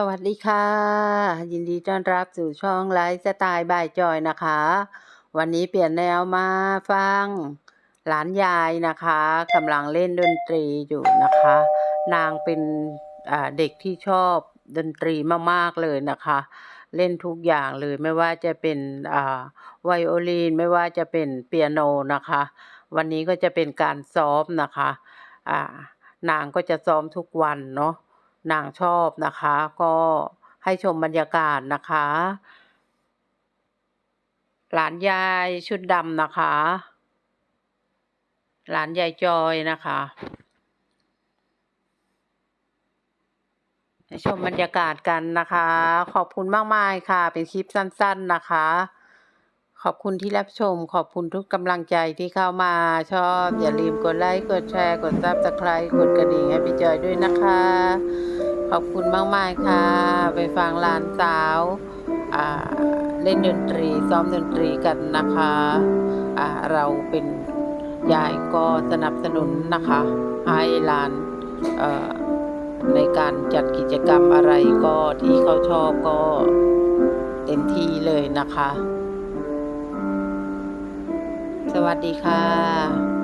สวัสดีค่ะ ยินดีต้อนรับสู่ช่องไลฟ์สไตล์บายจอยนะคะ วันนี้เปลี่ยนแนวมาฟังหลานยายนะคะกำลังเล่นดนตรีอยู่นะคะ นางเป็นเด็กที่ชอบดนตรีมากๆเลยนะคะ เล่นทุกอย่างเลยไม่ว่าจะเป็นไวโอลินไม่ว่าจะเป็นเปียโนนะคะ วันนี้ก็จะเป็นการซ้อมนะคะนางก็จะซ้อมทุกวันเนาะ นางชอบนะคะ ก็ให้ชมบรรยากาศนะคะ หลานยายชุดดำนะคะ หลานยายจอยนะคะให้ชมบรรยากาศกันนะคะ ขอบคุณมากมายค่ะ เป็นคลิปสั้น ๆนะคะ ขอบคุณที่รับชม ขอบคุณทุกกำลังใจที่เข้ามาชอบ อย่าลืมกดไลค์ กดแชร์ กดซับสไครต์กดกระดิ่งให้พี่จอยด้วยนะคะ ขอบคุณมากมายๆค่ะ ไปฟังหลานสาวอ่าเล่นดนตรีซ้อมดนตรีกันนะคะอ่าเราเป็นยายก็สนับสนุนนะคะ ให้หลานในการจัดกิจกรรมอะไรก็ที่เขาชอบก็เต็มที่เลยนะคะ สวัสดีค่ะ